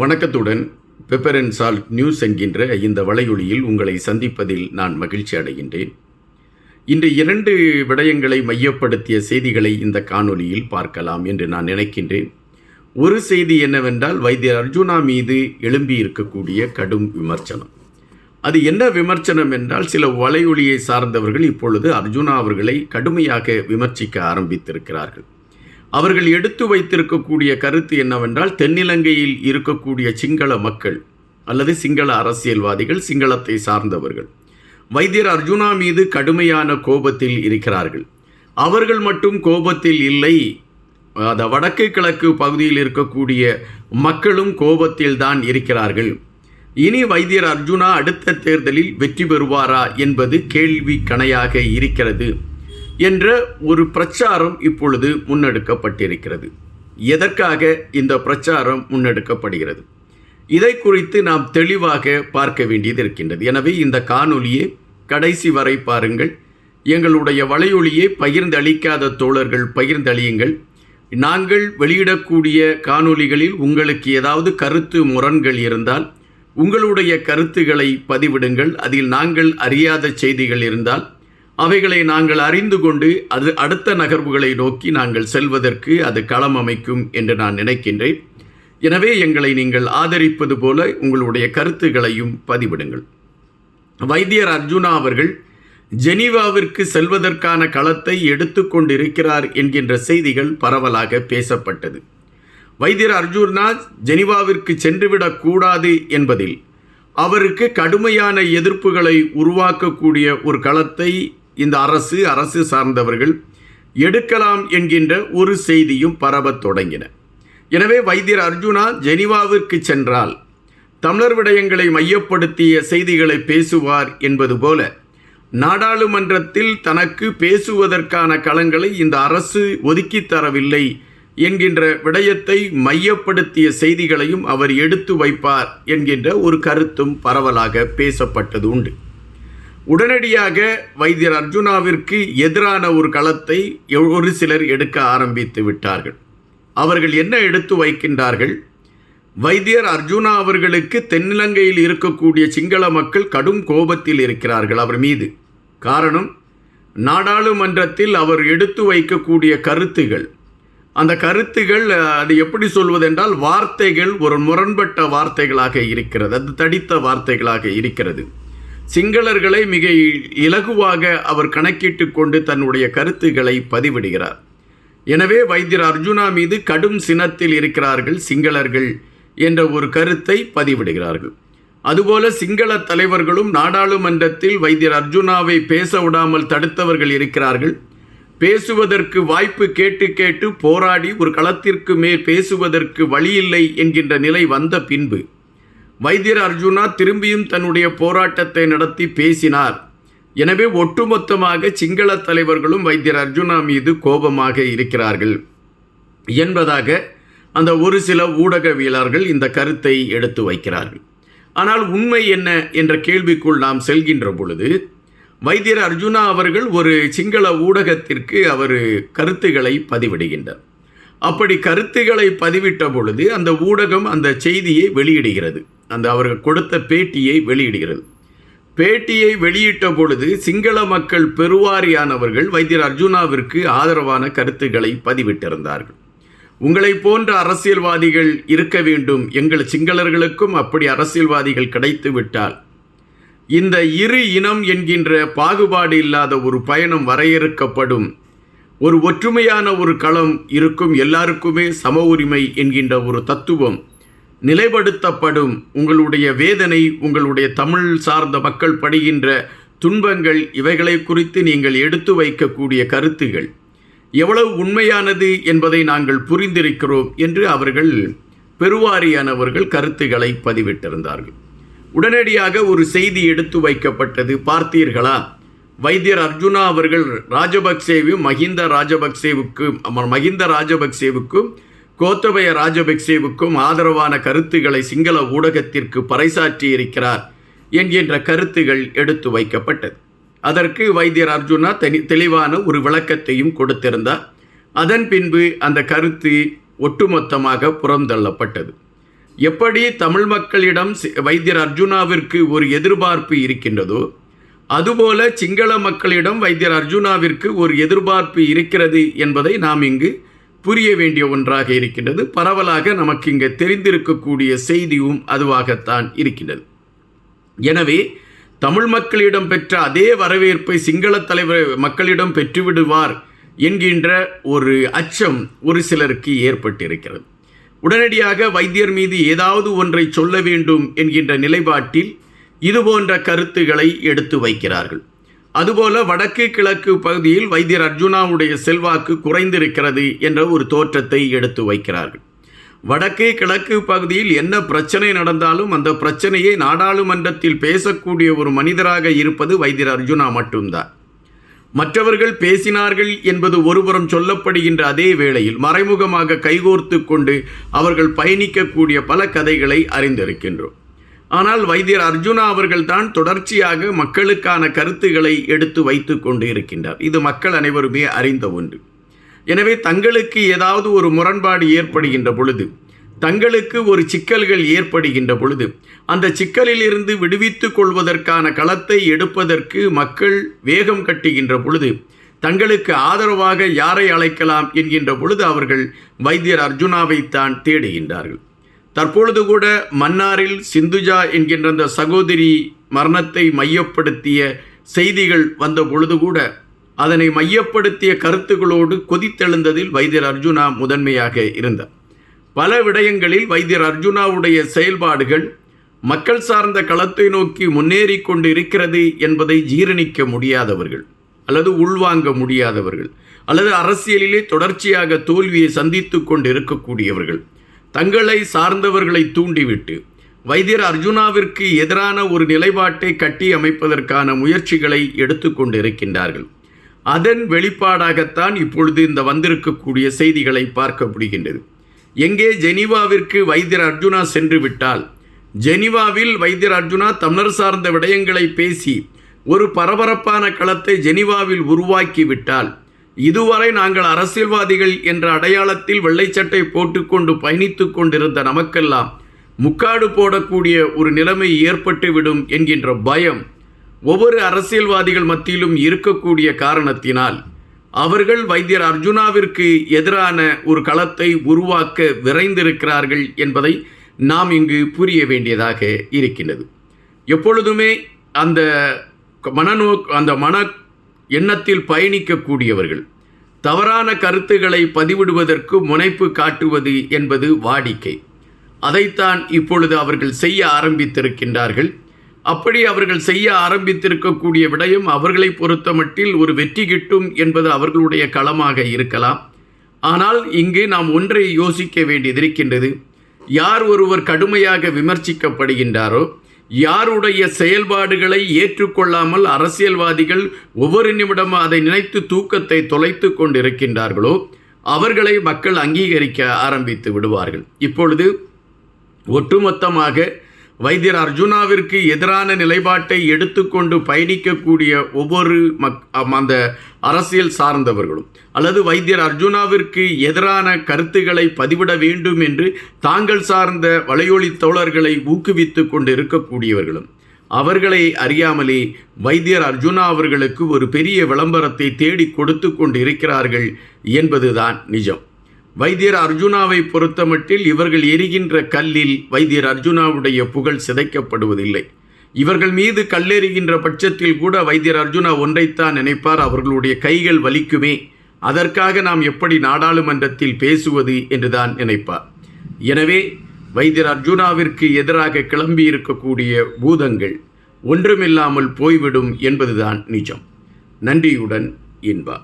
வணக்கத்துடன் pepper and salt news என்கின்ற இந்த வலையொலியில் உங்களை சந்திப்பதில் நான் மகிழ்ச்சி அடைகின்றேன். இன்று இரண்டு விடயங்களை மையப்படுத்திய செய்திகளை இந்த காணொலியில் பார்க்கலாம் என்று நான் நினைக்கின்றேன். ஒரு செய்தி என்னவென்றால் வைத்தியர் அர்ஜுனா மீது எழும்பி இருக்கக்கூடிய கடும் விமர்சனம். அது என்ன விமர்சனம் என்றால் சில வலையொலியை சார்ந்தவர்கள் இப்பொழுது அர்ஜுனா அவர்களை கடுமையாக விமர்சிக்க ஆரம்பித்திருக்கிறார்கள். அவர்கள் எடுத்து வைத்திருக்கக்கூடிய கருத்து என்னவென்றால் தென்னிலங்கையில் இருக்கக்கூடிய சிங்கள மக்கள் அல்லது சிங்கள அரசியல்வாதிகள் சிங்களத்தை சார்ந்தவர்கள் வைத்தியர் அர்ஜுனா மீது கடுமையான கோபத்தில் இருக்கிறார்கள். அவர்கள் மட்டும் கோபத்தில் இல்லை. அந்த வடக்கு கிழக்கு பகுதியில் இருக்கக்கூடிய மக்களும் கோபத்தில் தான் இருக்கிறார்கள். இனி வைத்தியர் அர்ஜுனா அடுத்த தேர்தலில் வெற்றி பெறுவாரா என்பது கேள்வி கணையாக இருக்கிறது. என்ற ஒரு பிரச்சாரம் இப்பொழுது முன்னெடுக்கப்பட்டிருக்கிறது. எதற்காக இந்த பிரச்சாரம் முன்னெடுக்கப்படுகிறது? இதை குறித்து நாம் தெளிவாக பார்க்க வேண்டியது இருக்கின்றது. எனவே இந்த காணொலியை கடைசி வரை பாருங்கள். எங்களுடைய வலையொலியை பகிர்ந்தளிக்காத தோழர்கள் பகிர்ந்தளியுங்கள். நாங்கள் வெளியிடக்கூடிய காணொளிகளில் உங்களுக்கு ஏதாவது கருத்து முரண்கள் இருந்தால் உங்களுடைய கருத்துக்களை பதிவிடுங்கள். அதில் நாங்கள் அறியாத செய்திகள் இருந்தால் அவைகளை நாங்கள் அறிந்து கொண்டு அது அடுத்த நகர்வுகளை நோக்கி நாங்கள் செல்வதற்கு அது களம் அமைக்கும் என்று நான் நினைக்கின்றேன். எனவே எங்களை நீங்கள் ஆதரிப்பது போல உங்களுடைய கருத்துக்களையும் பதிவிடுங்கள். வைத்தியர் அர்ஜுனா அவர்கள் ஜெனீவாவிற்கு செல்வதற்கான களத்தை எடுத்துக்கொண்டிருக்கிறார் என்கின்ற செய்திகள் பரவலாக பேசப்பட்டது. வைத்தியர் அர்ஜுனா ஜெனீவாவிற்கு சென்றுவிடக்கூடாது என்பதில் அவருக்கு கடுமையான எதிர்ப்புகளை உருவாக்கக்கூடிய ஒரு களத்தை இந்த அரசு அரசு சார்ந்தவர்கள் எடுக்கலாம் என்கின்ற ஒரு செய்தியும் பரவத் தொடங்கின. எனவே வைத்தியர் அர்ஜுனா ஜெனிவாவிற்கு சென்றால் தமிழர் விடயங்களை மையப்படுத்திய செய்திகளை பேசுவார் என்பது போல நாடாளுமன்றத்தில் தனக்கு பேசுவதற்கான களங்களை இந்த அரசு ஒதுக்கி தரவில்லை என்கின்ற விடயத்தை மையப்படுத்திய செய்திகளையும் அவர் எடுத்து வைப்பார் என்கின்ற ஒரு கருத்தும் பரவலாக பேசப்பட்டது உண்டு. உடனடியாக வைத்தியர் அர்ஜுனாவிற்கு எதிரான ஒரு களத்தை ஒரு சிலர் எடுக்க ஆரம்பித்து விட்டார்கள். அவர்கள் என்ன எடுத்து வைக்கின்றார்கள்? வைத்தியர் அர்ஜுனா அவர்களுக்கு தென்னிலங்கையில் இருக்கக்கூடிய சிங்கள மக்கள் கடும் கோபத்தில் இருக்கிறார்கள் அவர் மீது. காரணம் நாடாளுமன்றத்தில் அவர் எடுத்து வைக்கக்கூடிய கருத்துகள். அந்த கருத்துகள் அது எப்படி சொல்வதென்றால் வார்த்தைகள் ஒரு முரண்பட்ட வார்த்தைகளாக இருக்கிறது. அது தடித்த வார்த்தைகளாக இருக்கிறது. சிங்களர்களை மிக இலகுவாக அவர் கணக்கிட்டு கொண்டு தன்னுடைய கருத்துக்களை பதிவிடுகிறார். எனவே வைத்தியர் அர்ஜுனா மீது கடும் சினத்தில் இருக்கிறார்கள் சிங்களர்கள் என்ற ஒரு கருத்தை பதிவிடுகிறார்கள். அதுபோல சிங்கள தலைவர்களும் நாடாளுமன்றத்தில் வைத்தியர் அர்ஜுனாவை பேச விடாமல் தடுத்தவர்கள் இருக்கிறார்கள். பேசுவதற்கு வாய்ப்பு கேட்டு கேட்டு போராடி ஒரு களத்திற்கு மேல் பேசுவதற்கு வழியில்லை என்கின்ற நிலை வந்த பின்பு வைத்தியர் அர்ஜுனா திரும்பியும் தன்னுடைய போராட்டத்தை நடத்தி பேசினார். எனவே ஒட்டுமொத்தமாக சிங்கள தலைவர்களும் வைத்தியர் அர்ஜுனா மீது கோபமாக இருக்கிறார்கள். என்பதாக அந்த ஒரு சில ஊடகவியலாளர்கள் இந்த கருத்தை எடுத்து வைக்கிறார்கள். ஆனால் உண்மை என்ன என்ற கேள்விக்குள் நாம் செல்கின்ற பொழுது வைத்தியர் அர்ஜுனா அவர்கள் ஒரு சிங்கள ஊடகத்திற்கு அவர் கருத்துக்களை பதிவிடுகின்றார். அப்படி கருத்துக்களை பதிவிட்ட பொழுது அந்த ஊடகம் அந்த செய்தியை வெளியிடுகிறது. அந்த அவர்கள் கொடுத்த பேட்டியை வெளியிடுகிறது. பேட்டியை வெளியிட்ட பொழுது சிங்கள மக்கள் பெருவாரியானவர்கள் வைத்தியர் அர்ஜுனாவிற்கு ஆதரவான கருத்துக்களை பதிவிட்டிருந்தார்கள். உங்களை போன்ற அரசியல்வாதிகள் இருக்க வேண்டும். எங்கள் சிங்களர்களுக்கும் அப்படி அரசியல்வாதிகள் கிடைத்து விட்டால். இந்த இரு இனம் என்கின்ற பாகுபாடு இல்லாத ஒரு பயணம் வரையறுக்கப்படும். ஒரு ஒற்றுமையான ஒரு களம் இருக்கும் எல்லாருக்குமே சம உரிமை என்கின்ற ஒரு தத்துவம் நிலைப்படுத்தப்படும். உங்களுடைய வேதனை உங்களுடைய தமிழ் சார்ந்த மக்கள் படுகின்ற துன்பங்கள் இவைகளை குறித்து நீங்கள் எடுத்து வைக்கக்கூடிய கருத்துகள். எவ்வளவு உண்மையானது என்பதை நாங்கள் புரிந்திருக்கிறோம் என்று அவர்கள் பெருவாரியானவர்கள் கருத்துக்களை பதிவிட்டிருந்தார்கள். உடனடியாக ஒரு செய்தி எடுத்து வைக்கப்பட்டது பார்த்தீர்களா? வைத்தியர் அர்ஜுனா அவர்கள் ராஜபக்சேவும் மஹிந்த ராஜபக்சேவுக்கும் மஹிந்த ராஜபக்சேவுக்கும் கோத்தபய ராஜபக்சேவுக்கும் ஆதரவான கருத்துக்களை சிங்கள ஊடகத்திற்கு பறைசாற்றி இருக்கிறார் என்கின்ற கருத்துகள் எடுத்து வைக்கப்பட்டது. அதற்கு வைத்தியர் அர்ஜுனா தனி தெளிவான ஒரு விளக்கத்தையும் கொடுத்திருந்தார். அதன் பின்பு அந்த கருத்து ஒட்டுமொத்தமாக புறந்தள்ளப்பட்டது. எப்படி தமிழ் மக்களிடம் சி- வைத்தியர் அர்ஜுனாவிற்கு ஒரு எதிர்பார்ப்பு இருக்கின்றதோ அதுபோல சிங்கள மக்களிடம் வைத்தியர் அர்ஜுனாவிற்கு ஒரு எதிர்பார்ப்பு இருக்கிறது என்பதை நாம் இங்கு புரிய வேண்டிய ஒன்றாக இருக்கின்றது. பரவலாக நமக்கு இங்கே தெரிந்திருக்கக்கூடிய செய்தியும் அதுவாகத்தான் இருக்கின்றது. எனவே தமிழ் மக்களிடம் பெற்ற அதே வரவேற்பை சிங்கள தலைவர் மக்களிடம் பெற்றுவிடுவார் என்கின்ற ஒரு அச்சம் ஒரு சிலருக்கு ஏற்பட்டிருக்கிறது. உடனடியாக வைத்தியர் மீது ஏதாவது ஒன்றை சொல்ல வேண்டும் என்கின்ற நிலைப்பாட்டில் இதுபோன்ற கருத்துக்களை எடுத்து வைக்கிறார்கள். அதுபோல வடக்கு கிழக்கு பகுதியில் வைத்தியர் அர்ஜுனாவுடைய செல்வாக்கு குறைந்திருக்கிறது என்ற ஒரு தோற்றத்தை எடுத்து வைக்கிறார்கள். வடக்கு கிழக்கு பகுதியில் என்ன பிரச்சனை நடந்தாலும் அந்த பிரச்சனையை நாடாளுமன்றத்தில் பேசக்கூடிய ஒரு மனிதராக இருப்பது வைத்தியர் அர்ஜுனா மட்டும்தான். மற்றவர்கள் பேசினார்கள் என்பது ஒருபுறம் சொல்லப்படுகின்ற அதே வேளையில் மறைமுகமாக கைகோர்த்து கொண்டு அவர்கள் பயணிக்கக்கூடிய பல கதைகளை அறிந்திருக்கின்றோம். ஆனால் வைத்தியர் அர்ஜுனா அவர்கள் தான் தொடர்ச்சியாக மக்களுக்கான கருத்துக்களை எடுத்து வைத்து கொண்டு இருக்கின்றார் இது மக்கள் அனைவருமே அறிந்த ஒன்று. எனவே தங்களுக்கு ஏதாவது ஒரு முரண்பாடு ஏற்படுகின்ற பொழுது தங்களுக்கு ஒரு சிக்கல்கள் ஏற்படுகின்ற பொழுது அந்த சிக்கலிலிருந்து விடுவித்துக் கொள்வதற்கான களத்தை எடுப்பதற்கு மக்கள் வேகம் கட்டுகின்ற பொழுது தங்களுக்கு ஆதரவாக யாரை அழைக்கலாம் என்கின்ற பொழுது அவர்கள் வைத்தியர் அர்ஜுனாவைத்தான் தேடுகின்றார்கள். தற்பொழுது கூட மன்னாரில் சிந்துஜா என்கின்ற அந்த சகோதரி மரணத்தை மையப்படுத்திய செய்திகள் வந்த பொழுது கூட அதனை மையப்படுத்திய கருத்துக்களோடு கொதித்தெழுந்ததில் வைத்தியர் அர்ஜுனா முதன்மையாக இருந்தார். பல விடயங்களில் வைத்தியர் அர்ஜுனாவுடைய செயல்பாடுகள் மக்கள் சார்ந்த களத்தை நோக்கி முன்னேறி கொண்டு இருக்கிறது என்பதை ஜீரணிக்க முடியாதவர்கள் அல்லது உள்வாங்க முடியாதவர்கள் அல்லது அரசியலிலே தொடர்ச்சியாக தோல்வியை சந்தித்து கொண்டு இருக்கக்கூடியவர்கள் தங்களை சார்ந்தவர்களை தூண்டிவிட்டு வைத்தியர் அர்ஜுனாவிற்கு எதிரான ஒரு நிலைப்பாட்டை கட்டி அமைப்பதற்கான முயற்சிகளை எடுத்துக்கொண்டு இருக்கின்றார்கள் அதன் வெளிப்பாடாகத்தான் இப்பொழுது இந்த வந்திருக்கக்கூடிய செய்திகளை பார்க்க முடிகின்றது எங்கே ஜெனீவாவிற்கு வைத்தியர் அர்ஜுனா சென்று விட்டால் ஜெனீவாவில் வைத்தியர் அர்ஜுனா தமிழர் சார்ந்த விடயங்களை பேசி ஒரு பரபரப்பான களத்தை ஜெனீவாவில் உருவாக்கி விட்டால் இதுவரை நாங்கள் அரசியல்வாதிகள் என்ற அடையாளத்தில் வெள்ளைச்சட்டை போட்டுக்கொண்டு பயணித்து கொண்டிருந்த நமக்கெல்லாம் முக்காடு போடக்கூடிய ஒரு நிலைமை ஏற்பட்டுவிடும் என்கின்ற பயம் ஒவ்வொரு அரசியல்வாதிகள் மத்தியிலும் இருக்கக்கூடிய காரணத்தினால் அவர்கள் வைத்தியர் அர்ஜுனாவிற்கு எதிரான ஒரு களத்தை உருவாக்க விரைந்திருக்கிறார்கள் என்பதை நாம் இங்கு புரிய வேண்டியதாக இருக்கின்றது. எப்பொழுதுமே அந்த மனநோ அந்த மன எண்ணத்தில் பயணிக்கக்கூடியவர்கள். தவறான கருத்துக்களை பதிவிடுவதற்கு முனைப்பு காட்டுவது என்பது வாடிக்கை. அதைத்தான் இப்பொழுது அவர்கள் செய்ய ஆரம்பித்திருக்கின்றார்கள். அப்படி அவர்கள் செய்ய ஆரம்பித்திருக்கக்கூடிய விடயம் அவர்களை பொறுத்தமட்டில் ஒரு வெற்றி கிட்டும் என்பது அவர்களுடைய களமாக இருக்கலாம். ஆனால் இங்கு நாம் ஒன்றை யோசிக்க வேண்டியது இருக்கின்றது. யார் ஒருவர் கடுமையாக விமர்சிக்கப்படுகின்றாரோ யாருடைய செயல்பாடுகளை ஏற்றுக்கொள்ளாமல் அரசியல்வாதிகள் ஒவ்வொரு நிமிடமும் அதை நினைத்து தூக்கத்தை தொலைத்து கொண்டிருக்கின்றார்களோ அவர்களை மக்கள் அங்கீகரிக்க ஆரம்பித்து விடுவார்கள். இப்பொழுது ஒட்டுமொத்தமாக வைத்தியர் அர்ஜுனாவிற்கு எதிரான நிலைப்பாட்டை எடுத்துக்கொண்டு பயணிக்கக்கூடிய ஒவ்வொரு மக் அந்த அரசியல் சார்ந்தவர்களும் அல்லது வைத்தியர் அர்ஜுனாவிற்கு எதிரான கருத்துக்களை பதிவிட வேண்டும் என்று தாங்கள் சார்ந்த வலையொலி தோழர்களை ஊக்குவித்து கொண்டு இருக்கக்கூடியவர்களும் அவர்களை அறியாமலே வைத்தியர் அர்ஜுனா அவர்களுக்கு ஒரு பெரிய விளம்பரத்தை தேடி கொடுத்து கொண்டு இருக்கிறார்கள் என்பதுதான் நிஜம். வைத்தியர் அர்ஜுனாவை பொறுத்தமட்டில் இவர்கள் எரிகின்ற கல்லில் வைத்தியர் அர்ஜுனாவுடைய புகழ் சிதைக்கப்படுவதில்லை. இவர்கள் மீது கல்லெறிகின்ற பட்சத்தில் கூட வைத்தியர் அர்ஜுனா ஒன்றைத்தான் நினைப்பார். அவர்களுடைய கைகள் வலிக்குமே. அதற்காக நாம் எப்படி நாடாளுமன்றத்தில் பேசுவது என்றுதான் நினைப்பார். எனவே வைத்தியர் அர்ஜுனாவிற்கு எதிராக கிளம்பி இருக்கக்கூடிய பூதங்கள் ஒன்றுமில்லாமல் போய்விடும் என்பதுதான் நிஜம். நன்றியுடன் இன்பா.